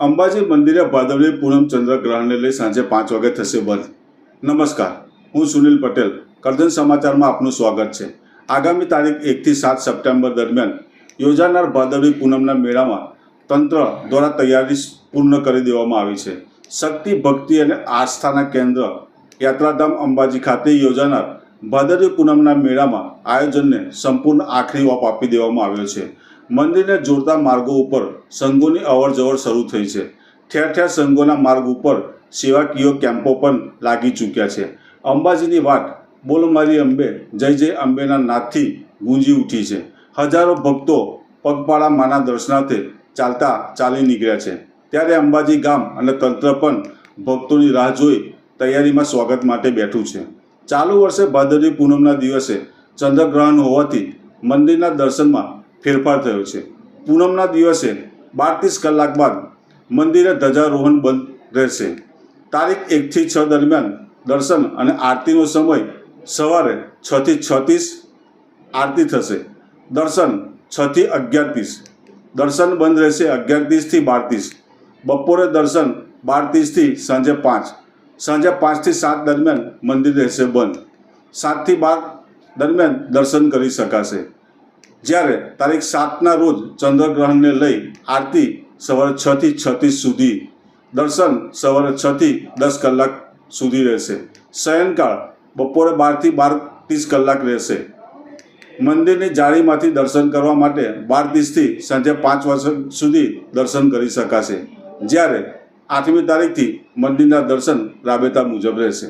અંબાજી મંદિરે ભાદરવી પૂનમ ચંદ્રગ્રહણને લઈ સાંજે પાંચ વાગે થશે બંધ નમસ્કાર, હું સુનિલ પટેલ. કરજણ સમાચારમાં આપનું સ્વાગત છે. આગામી તારીખ એકથી સાત સપ્ટેમ્બર દરમિયાન યોજાનાર ભાદરવી પૂનમના મેળામાં તંત્ર દ્વારા તૈયારી પૂર્ણ કરી દેવામાં આવી છે. શક્તિ, ભક્તિ અને આસ્થાના કેન્દ્ર યાત્રાધામ અંબાજી ખાતે યોજાનાર ભાદરવી પૂનમના મેળામાં આયોજનને સંપૂર્ણ આખરી ઓપ આપી દેવામાં આવ્યો છે. મંદિરને જોડતા માર્ગો ઉપર સંઘોની અવરજવર શરૂ થઈ છે. ઠેર ઠેર સંઘોના માર્ગ ઉપર સેવાકીય કેમ્પો પણ લાગી ચૂક્યા છે. અંબાજીની વાત, બોલ મારી અંબે, જય જય અંબેના નાદથી ગુંજી ઉઠી છે. હજારો ભક્તો પગપાળા માના દર્શનાર્થે ચાલતા ચાલી નીકળ્યા છે. ત્યારે અંબાજી ગામ અને તંત્ર પણ ભક્તોની રાહ જોઈ તૈયારીમાં સ્વાગત માટે બેઠું છે. ચાલુ વર્ષે ભાદરવી પૂનમના દિવસે ચંદ્રગ્રહણ હોવાથી મંદિરના દર્શનમાં ફેરફાર થયો છે. પૂનમના દિવસે બાર ત્રીસ કલાક બાદ મંદિરે ધ્વજારોહણ બંધ રહેશે. તારીખ એકથી છ દરમિયાન દર્શન અને આરતીનો સમય સવારે છથી છત્રીસ આરતી થશે. દર્શન છથી અગિયાર ત્રીસ દર્શન બંધ રહેશે અગિયાર ત્રીસથી બાર ત્રીસ બપોરે દર્શન બાર ત્રીસથી સાંજે પાંચ. સાંજે પાંચથી સાત દરમિયાન મંદિર રહેશે બંધ. સાતથી બાર દરમિયાન દર્શન કરી શકાશે. જ્યારે તારીખ સાતના રોજ ચંદ્રગ્રહણને લઈ આરતી સવારે છથી છત્રીસ સુધી, દર્શન સવારે છથી દસ કલાક સુધી રહેશે. શયનકાળ બપોરે બારથી બાર ત્રીસ કલાક રહેશે. મંદિરની જાળીમાંથી દર્શન કરવા માટે બાર ત્રીસથી સાંજે પાંચ વર્ષ સુધી દર્શન કરી શકાશે. જ્યારે આઠમી તારીખથી મંદિરના દર્શન રાબેતા મુજબ રહેશે.